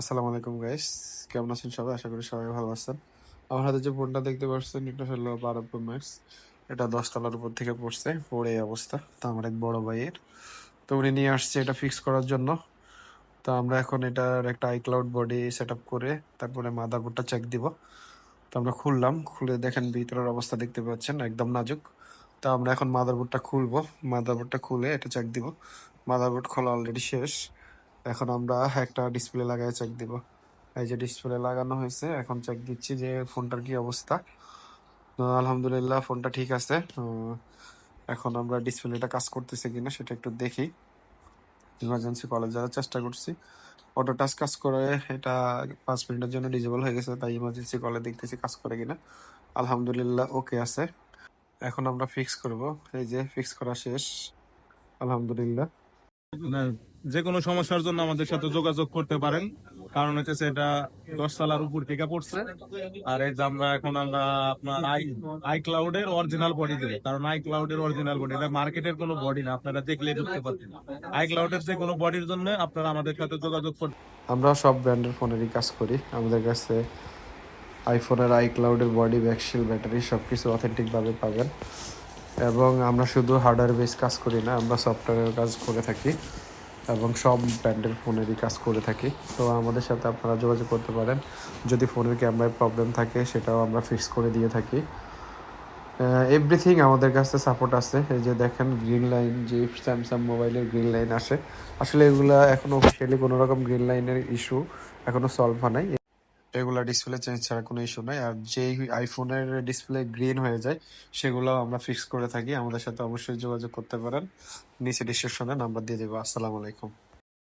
আসসালামু আলাইকুম গাইস কেমন আছেন সবাই? আশা করি সবাই ভালো আছেন। আমার হাতে যে ফোনটা দেখতে পাচ্ছেন, এটা হলো বারো ম্যাক্স। এটা দশ তলার উপর থেকে পড়ছে, পড়ে অবস্থা। তো আমার এক বড় ভাইয়ের। তো উনি নিয়ে আসছে এটা ফিক্স করার জন্য। তো আমরা এখন এটার একটা আইক্লাউড বডি সেট আপ করে তারপরে মাদারবোর্ডটা চেক দিব। তো আমরা খুললাম, খুলে দেখেন ভিতরের অবস্থা দেখতে পাচ্ছেন, একদম নাজুক। তো আমরা এখন মাদারবোর্ডটা খুলবো। মাদারবোর্ডটা খুলে এটা চেক দিব। মাদারবোর্ড খোলা অলরেডি শেষ। এখন আমরা একটা ডিসপ্লে লাগাই চেক দিব। এই যে ডিসপ্লে লাগানো হয়েছে, এখন চেক দিচ্ছি যে ফোনটার কি অবস্থা। আলহামদুলিল্লাহ ফোনটা ঠিক আছে। এখন আমরা ডিসপ্লেটা কাজ করতেছে কিনা সেটা একটু দেখি। ইমার্জেন্সি কলে যাওয়ার চেষ্টা করছি। অটো টাচ কাজ করে, এটা পাঁচ মিনিটের জন্য ডিজেবল হয়ে গেছে, তাই ইমার্জেন্সি কলে দেখতেছি কাজ করে কিনা। আলহামদুলিল্লাহ ওকে আছে। এখন আমরা ফিক্স করব। এই যে ফিক্স করা শেষ। আলহামদুলিল্লাহ। যে কোনো সমস্যার জন্য আমাদের সাথে যোগাযোগ করতে পারেন। কারণ হচ্ছে এটা দশ তলার উপর থেকে পড়ছে। আর এই যে আমরা এখন আমরা আপনার আই আই ক্লাউডের অরিজিনাল বডি দেবো। কারণ আই ক্লাউডের অরিজিনাল বডি এটা মার্কেটের কোনো বডি না, আপনারা দেখলে বুঝতে পারছেন। আই ক্লাউডের যে কোনো বডির জন্য আপনারা আমাদের সাথে যোগাযোগ করতে আমরা সব ব্র্যান্ডের ফোনেরই কাজ করি। আমাদের কাছে আইফোনের আই ক্লাউডের বডি ব্যাকশিল ব্যাটারি সব কিছু অথেন্টিকভাবে পাবেন। এবং আমরা শুধু হার্ডওয়্যার বেস কাজ করি না, আমরা সফটওয়্যারের কাজ করে থাকি এবং সব ব্র্যান্ডের ফোনেরই কাজ করে থাকি। তো আমাদের সাথে আপনারা যোগাযোগ করতে পারেন। যদি ফোনের ক্যামেরায় প্রবলেম থাকে, সেটাও আমরা ফিক্স করে দিয়ে থাকি। এভরিথিং আমাদের কাছে সাপোর্ট আছে। এই যে দেখেন গ্রিন লাইন যে স্যামসাং মোবাইলের গ্রিন লাইন আসে। আসলে এগুলা এখনও অফিসিয়ালি কোনো রকম গ্রিন লাইনের ইস্যু এখনও সলভ হয় নাই। এগুলা ডিসপ্লে চেঞ্জ ছাড়া কোনো ইস্যু নাই। আর যেই আইফোনের ডিসপ্লে গ্রিন হয়ে যায় সেগুলো আমরা ফিক্স করে থাকি। আমাদের সাথে অবশ্যই যোগাযোগ করতে পারেন। নিচে ডিসক্রিপশনে নাম্বার দিয়ে দেবো। আসসালামু আলাইকুম।